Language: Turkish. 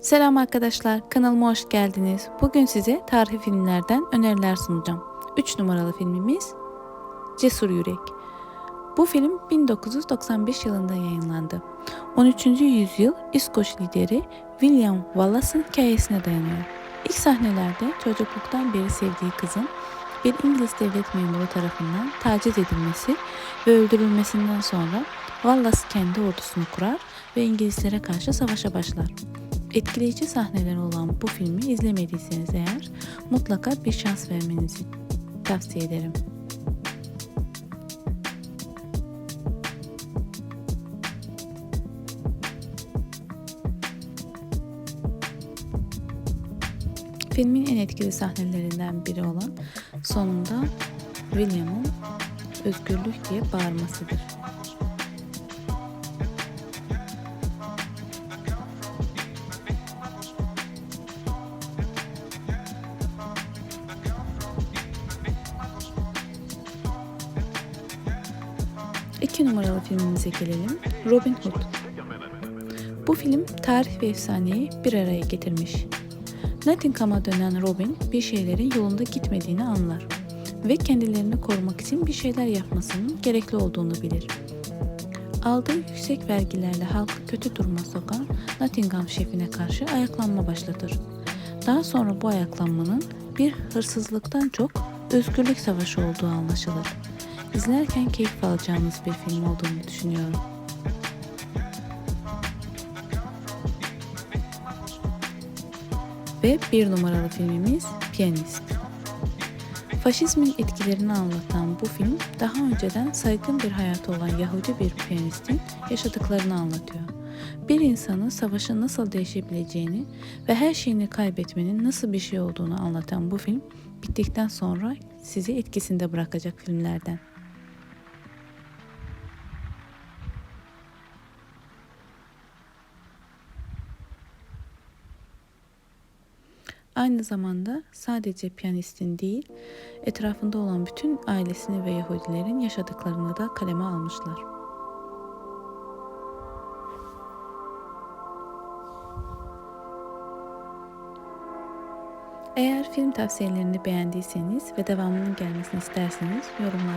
Selam arkadaşlar, kanalıma hoş geldiniz. Bugün size tarihi filmlerden öneriler sunacağım. 3 numaralı filmimiz Cesur Yürek. Bu film 1995 yılında yayınlandı. 13. yüzyıl İskoç lideri William Wallace'ın hikayesine dayanıyor. İlk sahnelerde çocukluktan beri sevdiği kızın bir İngiliz devlet memuru tarafından taciz edilmesi ve öldürülmesinden sonra Wallace kendi ordusunu kurar ve İngilizlere karşı savaşa başlar. Etkileyici sahneler olan bu filmi izlemediyseniz eğer mutlaka bir şans vermenizi tavsiye ederim. Filmin en etkili sahnelerinden biri olan sonunda William'ın özgürlük diye bağırmasıdır. İki numaralı filmimize gelelim. Robin Hood. Bu film tarih ve efsaneyi bir araya getirmiş. Nottingham'a dönen Robin bir şeylerin yolunda gitmediğini anlar ve kendilerini korumak için bir şeyler yapmasının gerekli olduğunu bilir. Aldığı yüksek vergilerle halkı kötü duruma sokan Nottingham şefine karşı ayaklanma başlatır. Daha sonra bu ayaklanmanın bir hırsızlıktan çok özgürlük savaşı olduğu anlaşılır. İzlerken keyif alacağınız bir film olduğunu düşünüyorum. Ve bir numaralı filmimiz Piyanist. Faşizmin etkilerini anlatan bu film daha önceden saygın bir hayatı olan Yahudi bir piyanistin yaşadıklarını anlatıyor. Bir insanın savaşın nasıl değişebileceğini ve her şeyini kaybetmenin nasıl bir şey olduğunu anlatan bu film bittikten sonra sizi etkisinde bırakacak filmlerden. Aynı zamanda sadece piyanistin değil, etrafında olan bütün ailesini ve Yahudilerin yaşadıklarını da kaleme almışlar. Eğer film tavsiyelerini beğendiyseniz ve devamının gelmesini isterseniz yorumlar